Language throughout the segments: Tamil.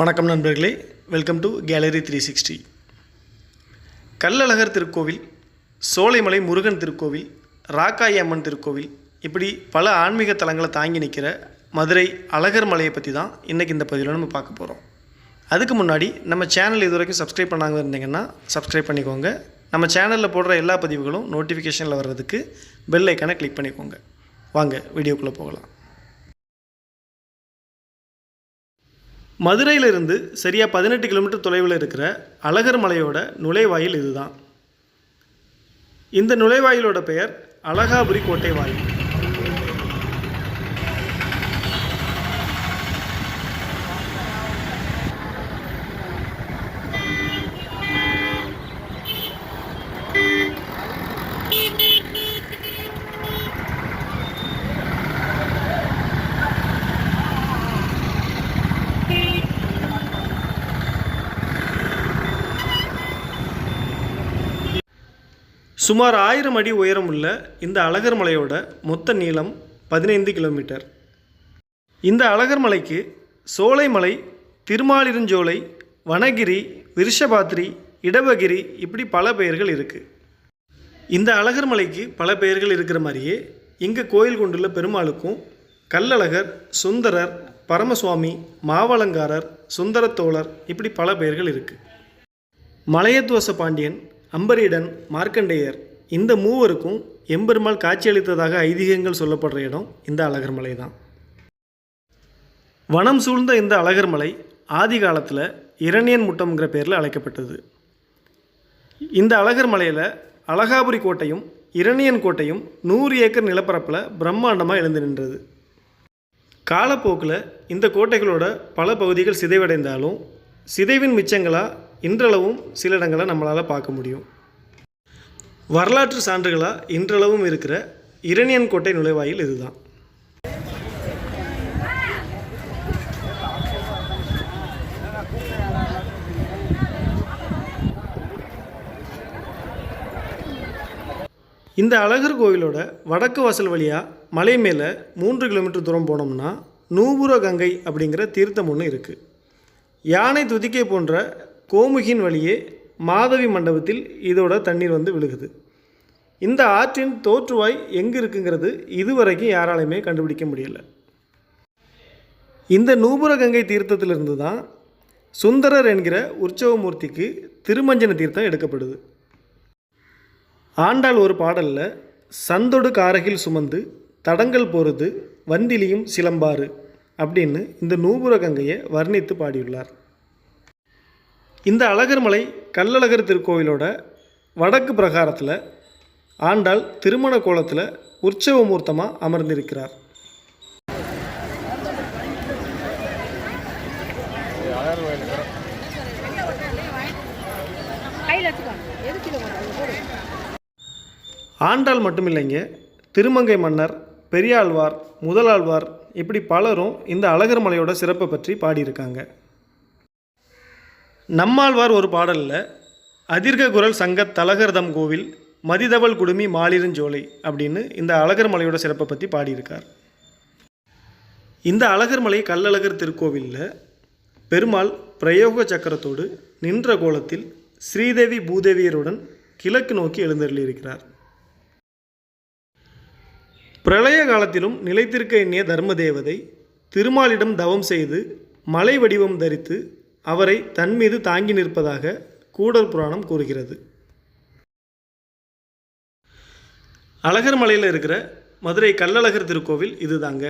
வணக்கம் நண்பர்களே. Welcome to gallery three sixty Kallazhagar திருக்கோவில் சோலைமலை முருகன் திருக்கோவில் ராக்காயி அம்மன் திருக்கோவில் இப்படி பல ஆன்மீக தலங்களை தாங்கி நிற்கிற மதுரை அழகர் மலையை பற்றி தான் இன்றைக்கி இந்த பதிவில் நம்ம பார்க்க போகிறோம் அதுக்கு முன்னாடி நம்ம சேனல் இது வரைக்கும் சப்ஸ்கிரைப் பண்ணாங்க இருந்தீங்கன்னா சப்ஸ்கிரைப் பண்ணிக்கோங்க. நம்ம சேனலில் போடுற எல்லா பதிவுகளும் நோட்டிஃபிகேஷனில் வர்றதுக்கு பெல் ஐக்கானை கிளிக் பண்ணிக்கோங்க. வாங்க வீடியோக்குள்ளே போகலாம். மதுரையிலிருந்து சரியாக பதினெட்டு கிலோமீட்டர் தொலைவில் இருக்கிற அழகர் மலையோட நுழைவாயில் இதுதான். இந்த நுழைவாயிலோட பெயர் அழகாபுரி கோட்டை வாயில் சுமார் ஆயிரம் அடி உயரமுள்ள இந்த அழகர் மலையோட மொத்த நீளம் பதினைந்து கிலோமீட்டர். இந்த அழகர் மலைக்கு சோலைமலை திருமாலிருஞ்சோலை வனகிரி விருஷபாத்ரி இடபகிரி இப்படி பல பெயர்கள் இருக்குது இந்த அழகர் மலைக்கு பல பெயர்கள் இருக்கிற மாதிரியே இங்கே கோயில் கொண்டுள்ள பெருமாளுக்கும் கல்லழகர் சுந்தரர் பரமசுவாமி மாவளங்காரர் சுந்தரத்தோழர் இப்படி பல பெயர்கள் இருக்குது மலையத்துவச பாண்டியன் அம்பரீடன் மார்க்கண்டேயர் இந்த மூவருக்கும் எம்பெருமாள் காட்சியளித்ததாக ஐதீகங்கள் சொல்லப்படுற இடம் இந்த அழகர் மலை தான். வனம் சூழ்ந்த இந்த அழகர் மலை ஆதி காலத்தில் இரணியன் முட்டம்ங்கிற பேரில் அழைக்கப்பட்டது. இந்த அழகர் மலையில் அழகாபுரி கோட்டையும் இரணியன் கோட்டையும் நூறு ஏக்கர் நிலப்பரப்பில் பிரம்மாண்டமாக எழுந்து நின்றது. காலப்போக்கில் இந்த கோட்டைகளோட பல பகுதிகள் சிதைவடைந்தாலும் சிதைவின் மிச்சங்களாக இன்றளவும் சில இடங்களை நம்மளால் பார்க்க முடியும். வரலாற்று சான்றுகளாக இன்றளவும் இருக்கிற இரணியன் கோட்டை நுழைவாயில் இதுதான். இந்த அழகர் கோவிலோட வடக்கு வாசல் வழியாக மலை மேலே மூன்று கிலோமீட்டர் தூரம் போனோம்னா நூபுர கங்கை அப்படிங்கிற தீர்த்தம் ஒன்று இருக்குது யானை துதிக்கை போன்ற கோமுகின் வழியே மாதவி மண்டபத்தில் இதோட தண்ணீர் வந்து விழுகுது. இந்த ஆற்றின் தோற்றுவாய் எங்கே இருக்குங்கிறது இதுவரைக்கும் யாராலையுமே கண்டுபிடிக்க முடியல. இந்த நூபுர கங்கை தீர்த்தத்திலிருந்து தான் சுந்தரர் என்கிற உற்சவமூர்த்திக்கு திருமஞ்சன தீர்த்தம் எடுக்கப்படுது. ஆண்டாள் ஒரு பாடலில் சந்தொடு காரகில் சுமந்து தடங்கள் போகிறது வந்திலியும் சிலம்பாறு அப்படின்னு இந்த நூபுர கங்கையை வர்ணித்து பாடியுள்ளார். இந்த அழகர் மலை கல்லழகர் திருக்கோவிலோட வடக்கு பிரகாரத்தில் ஆண்டாள் திருமண கோலத்தில் உற்சவ மூர்த்தமாக அமர்ந்திருக்கிறார். ஆண்டாள் மட்டும் இல்லைங்க திருமங்கை மன்னர் பெரியாழ்வார் முதலாழ்வார் இப்படி பலரும் இந்த அழகர் மலையோட சிறப்பை பற்றி பாடியிருக்காங்க. நம்மாழ்வார் ஒரு பாடலில் அதிர்க குரல் சங்க தலகர்தம் கோவில் மதிதவள் குடுமி மாலிருஞ்சோலை அப்படின்னு இந்த அழகர் மலையோட சிறப்பை பற்றி பாடியிருக்கார். இந்த அழகர் மலை கல்லழகர் திருக்கோவிலில் பெருமாள் பிரயோக சக்கரத்தோடு நின்ற கோலத்தில் ஸ்ரீதேவி பூதேவியருடன் கிழக்கு நோக்கி எழுந்தருளியிருக்கிறார். பிரளய காலத்திலும் நிலைத்திருக்க எண்ணிய தர்ம தேவதை திருமாலிடம் தவம் செய்து மலை வடிவம் தரித்து அவரை தன் மீது தாங்கி நிற்பதாக கூடல் புராணம் கூறுகிறது. அழகர் மலையில் இருக்கிற மதுரை கல்லழகர் திருக்கோவில் இதுதாங்க.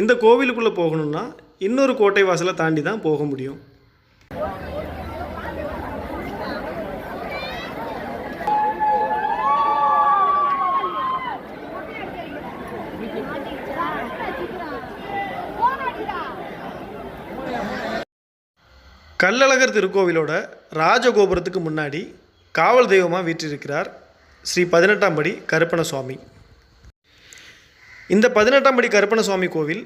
இந்த கோவிலுக்குள்ளே போகணுன்னா இன்னொரு கோட்டை வாசலை தாண்டி தான் போக முடியும். கல்லழகர் திருக்கோவிலோட ராஜகோபுரத்துக்கு முன்னாடி காவல் தெய்வமாக வீற்றிருக்கிறார் ஸ்ரீ பதினெட்டாம் படி கருப்பண சுவாமி இந்த பதினெட்டாம் படி கருப்பண சுவாமி கோவில்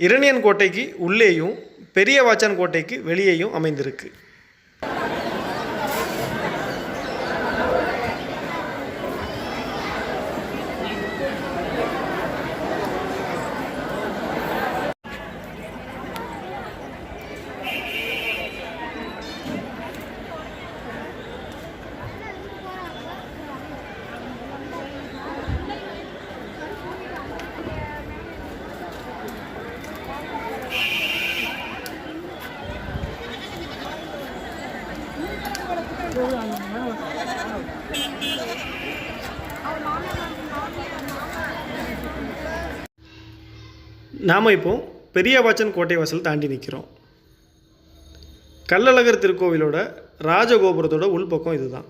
இரணியன் கோட்டைக்கு உள்ளேயும் பெரிய வாச்சான் கோட்டைக்கு வெளியேயும் அமைந்திருக்கு. நாம் இப்போ பெரியவாச்சன் கோட்டை வாசல் தாண்டி நிற்கிறோம் கள்ளழகர் திருக்கோவிலோட ராஜகோபுரத்தோட உள்பக்கம் இதுதான்.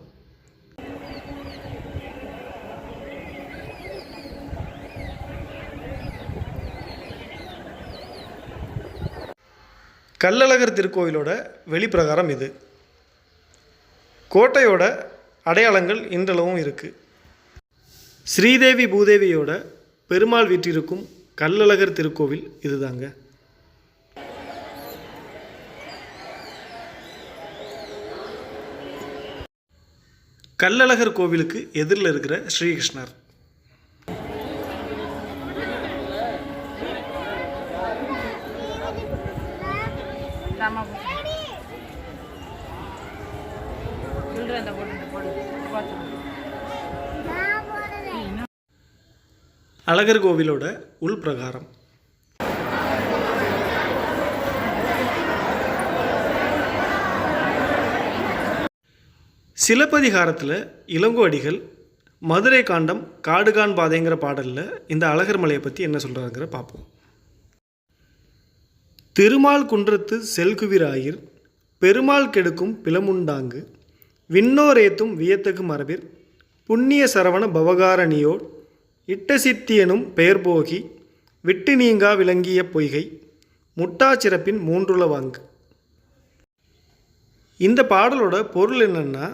கள்ளழகர் திருக்கோவிலோட வெளிப்பிரகாரம் இது. கோட்டையோட அடையாளங்கள் இன்றளவும் இருக்குது ஸ்ரீதேவி பூதேவியோட பெருமாள் வீற்றிருக்கும் கல்லழகர் திருக்கோவில் இதுதாங்க. கல்லழகர் கோவிலுக்கு எதிரில் இருக்கிற ஸ்ரீகிருஷ்ணர். அழகர் கோவிலோட உள்பிரகாரம் சிலப்பதிகாரத்தில் இளங்கோடிகள் மதுரை காண்டம் காடுகான் பாதைங்கிற பாடலில் இந்த அழகர் மலையை பற்றி என்ன சொல்கிறாங்கிற பார்ப்போம் திருமால் குன்றத்து செல்குவிராயிர் பெருமாள் கெடுக்கும் பிளமுண்டாங்கு விண்ணோரேத்தும் வியத்தகு மரபிர் புண்ணிய சரவண பவகாரணியோர் இட்டசித்தியனும் பெயர் போகி விட்டு நீங்கா விளங்கிய பொய்கை முட்டாச்சிறப்பின் மூன்றுளவாங்கு இந்த பாடலோட பொருள் என்னென்னா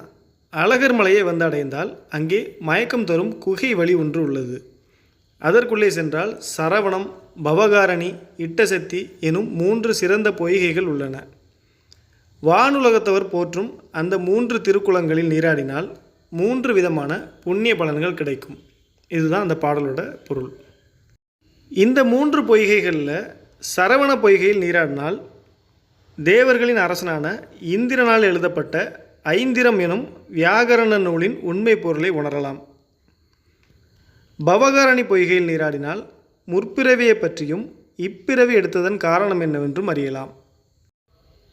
அழகர் மலையை வந்து அடைந்தால் அங்கே மயக்கம் தரும் குகை வழி ஒன்று உள்ளது. அதற்குள்ளே சென்றால் சரவணம் பவகாரணி இட்டசக்தி எனும் மூன்று சிறந்த பொய்கைகள் உள்ளன. வானுலகத்தவர் போற்றும் அந்த மூன்று திருக்குளங்களில் நீராடினால் மூன்று விதமான புண்ணிய பலன்கள் கிடைக்கும். இதுதான் அந்த பாடலோட பொருள். இந்த மூன்று பொய்கைகளில் சரவண பொய்கையில் நீராடினால் தேவர்களின் அரசனான இந்திரனால் எழுதப்பட்ட ஐந்திரம் எனும் வியாகரண நூலின் உண்மை பொருளை உணரலாம். பவகாரணி பொய்கையில் நீராடினால் முற்பிறவியை பற்றியும் இப்பிறவி எடுத்ததன் காரணம் என்னவென்றும் அறியலாம்.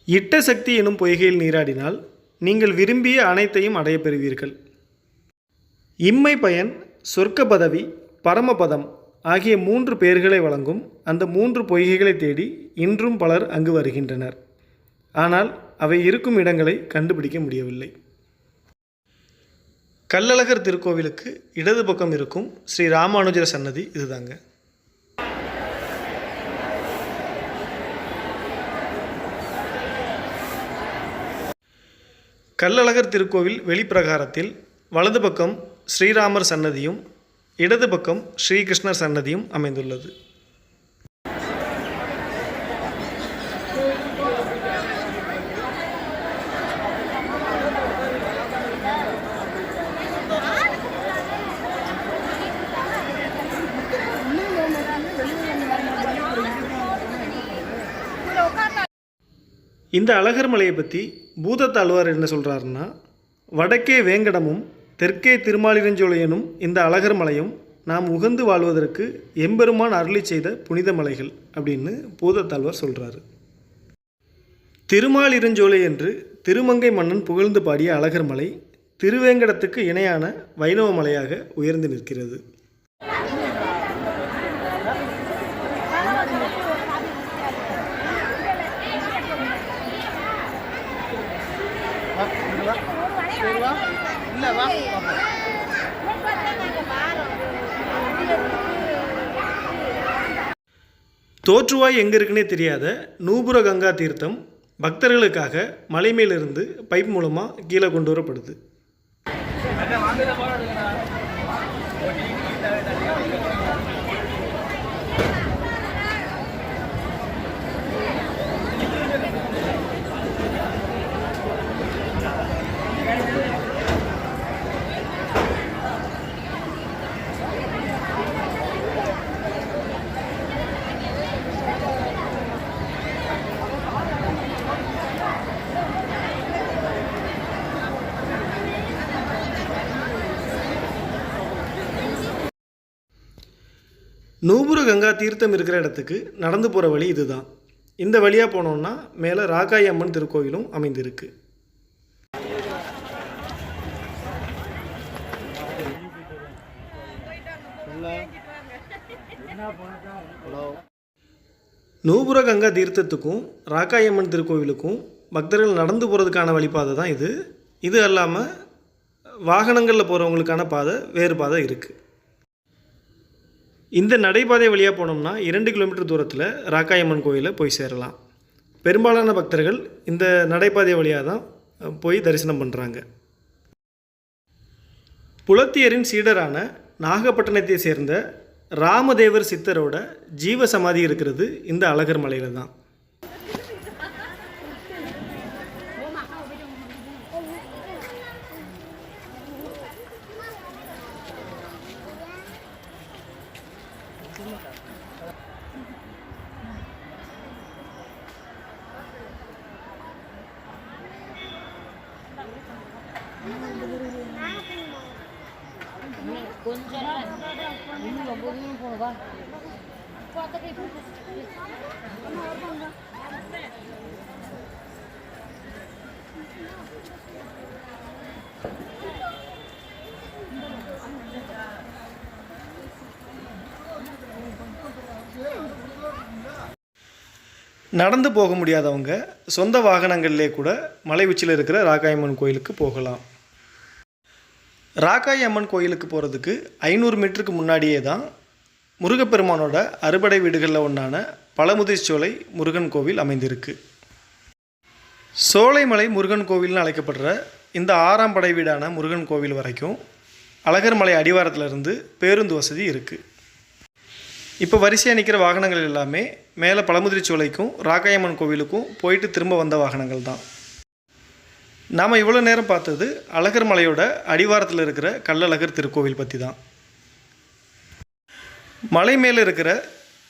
இட்ட சக்தி எனும் பொய்கையில் நீராடினால் நீங்கள் விரும்பிய அனைத்தையும் அடைய பெறுவீர்கள். இம்மை பயன் சொர்க்க பதவி பரமபதம் ஆகிய மூன்று பெயர்களை வழங்கும் அந்த மூன்று பொய்கைகளை தேடி இன்றும் பலர் அங்கு வருகின்றனர். ஆனால் அவை இருக்கும் இடங்களை கண்டுபிடிக்க முடியவில்லை. கள்ளழகர் திருக்கோவிலுக்கு இடது பக்கம் இருக்கும் ஸ்ரீ ராமானுஜர் சன்னதி இதுதாங்க. கள்ளழகர் திருக்கோவில் வெளிப்பிரகாரத்தில் வலது பக்கம் ஸ்ரீராமர் சன்னதியும் இடது பக்கம் ஸ்ரீகிருஷ்ணர் சன்னதியும் அமைந்துள்ளது. இந்த அழகர் மலையை பற்றி பூதத்தாழ்வார் என்ன சொல்கிறாருன்னா வடக்கே வேங்கடமும் தெற்கே திருமாலிரஞ்சோலையனும் இந்த அழகர் மலையும் நாம் உகந்து வாழ்வதற்கு எம்பெருமான் அருளி செய்த புனித மலைகள் அப்படின்னு பூதத்தாழ்வார் சொல்கிறாரு திருமாலிருஞ்சோலை என்று திருமங்கை மன்னன் புகழ்ந்து பாடிய அழகர் மலை திருவேங்கடத்துக்கு இணையான வைணவ மலையாக உயர்ந்து நிற்கிறது. தோற்றுவாய் எங்கே இருக்குன்னே தெரியாத நூபுர கங்கா தீர்த்தம் பக்தர்களுக்காக மலை மேலிருந்து பைப் மூலமாக கீழே கொண்டு வரப்படுது. நூபுர கங்கா தீர்த்தம் இருக்கிற இடத்துக்கு நடந்து போகிற வழி இதுதான். இந்த வழியாக போனோன்னா மேலே ராகாய் அம்மன் திருக்கோயிலும் அமைந்திருக்கு. நூபுர கங்கா தீர்த்தத்துக்கும் ராக்காய் திருக்கோவிலுக்கும் பக்தர்கள் நடந்து போகிறதுக்கான வழிபாதை தான் இது. இது அல்லாமல் வாகனங்களில் போகிறவங்களுக்கான பாதை வேறு பாதை இருக்குது இந்த நடைபாதை வழியாக போனோம்னா இரண்டு கிலோமீட்டர் தூரத்தில் ராக்காயம்மன் கோயிலை போய் சேரலாம். பெரும்பாலான பக்தர்கள் இந்த நடைபாதை வழியாக தான் போய் தரிசனம் பண்ணுறாங்க புலத்தியரின் சீடரான நாகப்பட்டினத்தை சேர்ந்த ராமதேவர் சித்தரோட ஜீவ சமாதி இருக்கிறது இந்த அழகர் மலையில் தான் இன்னும் ரொம்ப தூரம் நடந்து போக முடியாதவங்க சொந்த வாகனங்களிலே கூட மலை உச்சியில் இருக்கிற ராகாயம்மன் கோயிலுக்கு போகலாம். ராக்காய் அம்மன் கோயிலுக்கு போகிறதுக்கு ஐநூறு மீட்டருக்கு முன்னாடியே தான் முருகப்பெருமானோட அறுபடை வீடுகளில் ஒன்றான பழமுதிர்ச்சோலை முருகன் கோவில் அமைந்திருக்கு. சோலைமலை முருகன் கோவில்னு அழைக்கப்படுற இந்த ஆறாம் படை வீடான முருகன் கோவில் வரைக்கும் அழகர் மலை அடிவாரத்திலிருந்து பேருந்து வசதி இருக்குது இப்போ வரிசையாக நிற்கிற வாகனங்கள் எல்லாமே மேலே பழமுதிர்ச்சோலைக்கும் ராக்காயம்மன் கோவிலுக்கும் போயிட்டு திரும்ப வந்த வாகனங்கள் தான். நாம் இவ்வளோ நேரம் பார்த்தது அழகர் மலையோட அடிவாரத்தில் இருக்கிற கள்ளழகர் திருக்கோவில் பற்றி தான் மலை மேலே இருக்கிற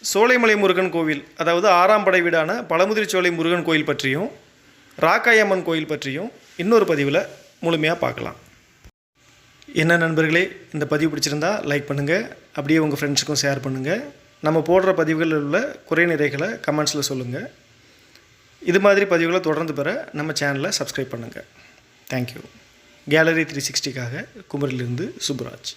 சோலைமலை முருகன் கோவில் அதாவது ஆறாம் படை வீடான பழமுதிர்ச்சோலை முருகன் கோயில் பற்றியும் ராக்காயம்மன் கோயில் பற்றியும் இன்னொரு பதிவில் முழுமையாக பார்க்கலாம். என்ன நண்பர்களே இந்த பதிவு பிடிச்சிருந்தா லைக் பண்ணுங்கள் அப்படியே உங்கள் ஃப்ரெண்ட்ஸுக்கும் ஷேர் பண்ணுங்கள் நம்ம போடுற பதிவுகளில் உள்ள குறை நிறைகளை கமெண்ட்ஸில் சொல்லுங்கள் இது மாதிரி பதிவுகளை தொடர்ந்து பெற நம்ம சேனலை சப்ஸ்கிரைப் பண்ணுங்கள் தேங்க்யூ கேலரி த்ரீ சிக்ஸ்டிக்காக குமரிலிருந்து சுப்ராஜ்.